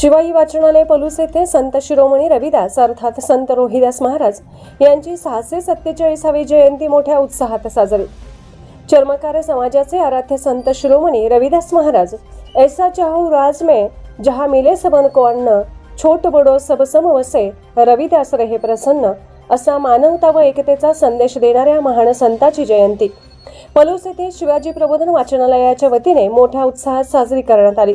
शिवाई वाचनालय पलूस येथे संत शिरोमणी रविदास अर्थात संत रोहिदास महाराज यांची सहाशे सत्तेचाळीसावी जयंती मोठ्या उत्साहात साजरी. चर्मकार समाजाचे आराध्य संत शिरोमणी रविदास महाराज ऐसा चाहू राज में जहा मिले सबन को अन्न छोट बडो सब समवसे रविदास रहे प्रसन्न असा मानवता व एकतेचा संदेश देणाऱ्या महान संताची जयंती. पलूस येथे शिवाजी प्रबोधन वाचनालयाच्या वतीने मोठ्या उत्साहात साजरी करण्यात आली.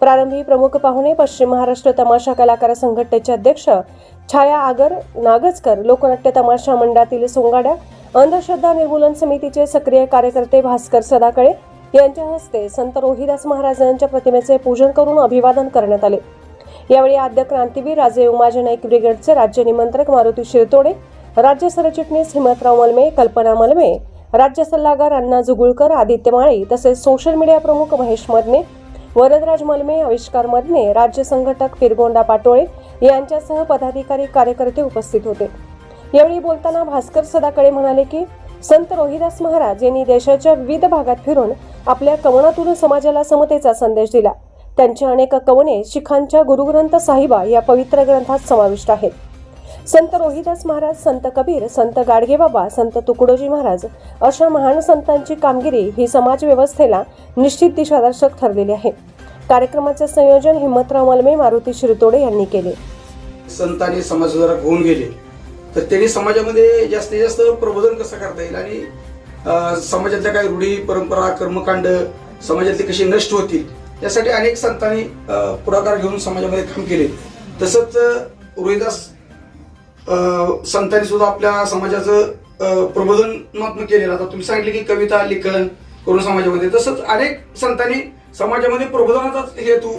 प्रारंभी प्रमुख पाहुणे पश्चिम महाराष्ट्र तमाशा कलाकार संघटनेचे अध्यक्ष छाया आगर नागजकर लोकनाट्य तमाशा मंडळातील सोंगाड्या अंधश्रद्धा निर्मूलन समितीचे सक्रिय कार्यकर्ते भास्कर सदाकळे यांच्या हस्ते संत रोहिदास महाराजांच्या प्रतिमेचे पूजन करून अभिवादन करण्यात आले. यावेळी आद्य क्रांतीवीर राजे उमाजी नाईक ब्रिगेडचे राज्य निमंत्रक मारुती शिरतोडे राज्य सरचिटणीस हिमतराव मलमे कल्पना मलमे राज्य सल्लागार अण्णा जुगुळकर आदित्य माळी तसेच सोशल मीडिया प्रमुख महेश मदने वरदराज मलमे आविष्कार मदने राज्य संघटक फिरगोंडा पाटोळे यांच्यासह पदाधिकारी कार्यकर्ते उपस्थित होते. यावेळी बोलताना भास्कर सदाकडे म्हणाले की संत रोहिदास महाराज यांनी देशाच्या विविध भागात फिरून आपल्या कवनातून समाजाला समतेचा संदेश दिला. त्यांची अनेक कवने शिखांच्या गुरुग्रंथ साहिबा या पवित्र ग्रंथात समाविष्ट आहेत. संत रोहिदास महाराज संत कबीर संत गाडगेबाबा संत तुकडोजी महाराज अशा महान संतांची कामगिरी ही समाजव्यवस्थेला निश्चित दिशादर्शक ठरलेली आहे. कार्यक्रमाचे संयोजन हिम्मतराव मलमे मारुती शिरतोडे यांनी केले. संतांनी समाज सुधारक होऊन गेले. तर त्यांनी समाजामध्ये जास्तीत जास्त प्रबोधन कसं करता येईल? आणि समाजातल्या काही रूढी परंपरा कर्मकांड समाजातले कसे नष्ट होतील? यासाठी अनेक संतांनी पुढाकार घेऊन समाजामध्ये काम केले. तसंच रोहिदास संतांनी सुद्धा आपल्या समाजाचं प्रबोधनात्मक केलेलं. आता तुम्ही सांगितले की कविता लेखन करून समाजामध्ये. तसंच अनेक संतांनी समाजामध्ये प्रबोधनाचाच हेतू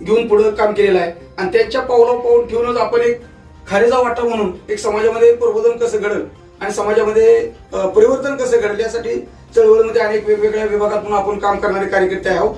घेऊन पुढे काम केलेलं आहे. आणि त्यांच्या पावला पाऊल ठेवूनच आपण एक खारीचा वाटा म्हणून एक समाजामध्ये प्रबोधन कसं घडल आणि समाजामध्ये परिवर्तन कसं घडल यासाठी चळवळीमध्ये अनेक वेगवेगळ्या विभागातून आपण काम करणारे कार्यकर्ते आहोत.